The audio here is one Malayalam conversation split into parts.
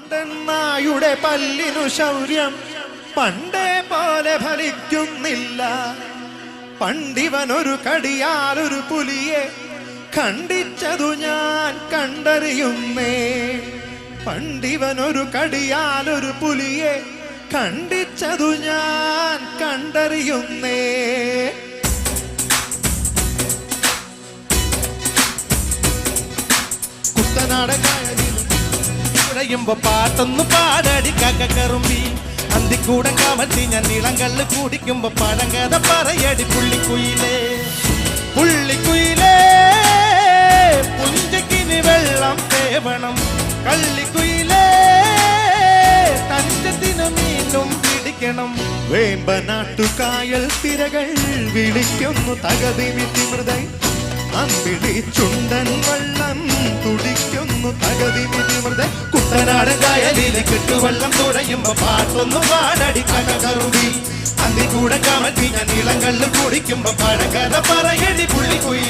പാണ്ഡന്മായുടെ പല്ലിനു ശൗര്യം പണ്ടേ പോലെ ഫലിക്കുന്നില്ല. പണ്ടിവനൊരു കടിയാലൊരു പുലിയെ കണ്ടിച്ചതു ഞാൻ കണ്ടറിയുന്നേ. പണ്ടിവനൊരു കടിയാലൊരു പുലിയെ കണ്ടിച്ചതു ഞാൻ കണ്ടറിയുന്നേ. കുട്ടനാടൻ കുഴയുമ്പോ പാട്ടൊന്ന് പാടടി കക്കറുമ്പി അന്തിക്കൂടം കമഴ്ത്തി ഞാൻ ഇളങ്കല്ല് കുടിക്കുമ്പോ പഴങ്കഥ പറയടി പുള്ളിക്കുയിലേ. പുള്ളിക്കുയിലേ പുഞ്ചക്കിന് വെള്ളം തേവണം. കള്ളിക്കുയിലേ തഞ്ചത്തിനു മീനും പിടിക്കണം. വേമ്പനാട്ടുകായൽ തിരകൾ വിളിക്കുന്നു തകതിമിത്തി മൃദൈ അമ്പിളി ചുണ്ടൻ വള്ളം തുടിക്കുന്നു തകതി വിധിവൃത കുട്ടനാടൻ കായലിൽ കെട്ടുവള്ളം തുഴയുമ്പോ പാട്ടൊന്ന് പാടടി കടകറുതി അന്തി കൂടെ. കമഴ്ത്തി ഞാൻ ഇളങ്കല്ല് കുടിക്കുമ്പോ പഴകഥ പറയടി പുള്ളി ആരാധേ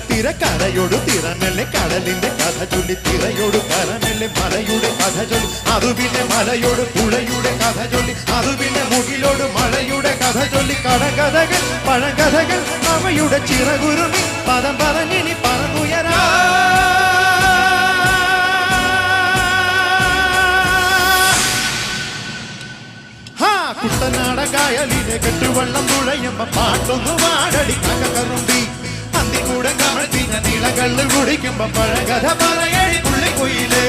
തിര കരയോട് തിറമല്ലേ കടലിന്റെ കഥ ചൊല്ലി തിരയോട് കരമല്ലേ മലയുടെ കഥ ചൊല്ലി അത് പിന്നെ മലയോട് പുഴയുടെ കഥ ചൊല്ലി അത് പിന്നെ മുകിലോട് മഴയുടെ കഥ ചൊല്ലി കടകഥകൾ പഴങ്കഥകൾ അവയുടെ ചിറകുരുമി പദം പറഞ്ഞിനി പറന്നുയരാ. കുട്ടനാട കായലിലെ കെട്ടുവള്ളം തുഴയുമ്പോ പാട്ടൊന്നു വാടടി കറുമ്പി. അന്തിക്കൂടെ കമഴ്ത്തി ഞാൻ ഇളകള്ള് കുടിക്കുമ്പോ പഴകഥ പറയടി പുള്ളിക്കുയിലേ പുള്ളിക്കുയിലേ,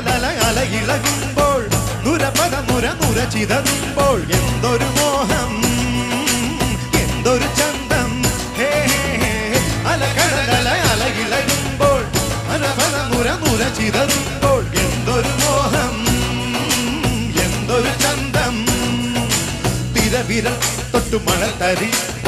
അലകടലല അലയിളകുമ്പോൾ നുരപദ മുര നുര ചിതറുമ്പോൾ എന്തൊരു മോഹം എന്തൊരു ചന്തം ഹേ അലകടല അലയിളകുമ്പോൾ അലപദ നുര നുര ചിതറുമ്പോൾ എന്തൊരു മോഹം എന്തൊരു ചന്തം തിരവിരൽ തൊട്ടു മഴ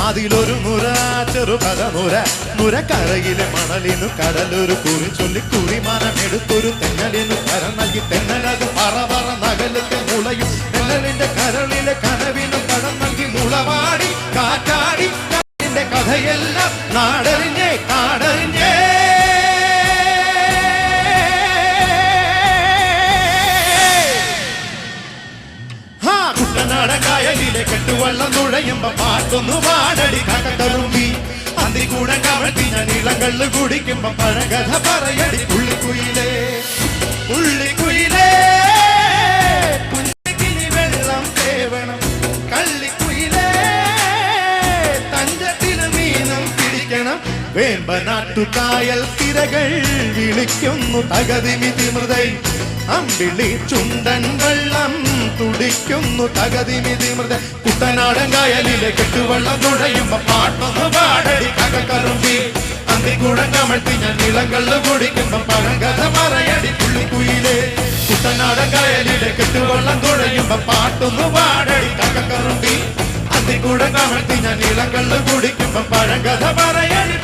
അതിലൊരു നുര ചെറുകഥ നുര നുര കരയിലെ മണലിനു കടലൊരു കുറി ചൊല്ലി കുറിമാനം എടുത്തൊരു തെന്നലിനു കര നൽകി തെന്നലത് പറ പറ നകലത്തെ മുളയും. കുട്ടനാട കെട്ടുവെള്ളം തുഴയുമ്പോ പാട്ടൊന്നു പാടടി കക്കട്ടറുമ്പി അന്തി കൂടെ കവട്ടി ഞാൻ ഇളങ്ങൾ കുടിക്കുമ്പോ പഴകഥ പറയടി. പുള്ളിക്കുയിലേ പുള്ളിക്കുയിലേ പുഞ്ചക്കിനി വെള്ളം തേവണം. പിടിക്കണം. വേമ്പനാട്ടുകായൽ തിരകൾ വിളിക്കുന്നു തകതിമിതി മൃദൈ അമ്പിളി ചുണ്ടൻ വെള്ളം തുടിക്കുന്നു തകതിമിതി മൃത കുട്ടനാടൻ കായലിലെ കെട്ടുവെള്ളം തുഴയുമ്പോ പാട്ടൊന്ന് പാടടി കകക്കറുമ്പി അന്തിക്കൂടം കമഴ്ത്തി ഞാൻ ഇളങ്കള്ള് കുടിക്കുമ്പോ പഴങ്കഥ പറയടി പുള്ളിക്കുയിലെ. കുട്ടനാടൻ കായലിലെ കെട്ടുവെള്ളം തുഴയുമ്പോ പാട്ടൊന്ന് പാടടി കകക്കറുമ്പി അന്തിക്കൂടം കമഴ്ത്തി ഞാൻ ഇളങ്കള്ള് കുടിക്കുമ്പോ പഴങ്കഥ പറയടി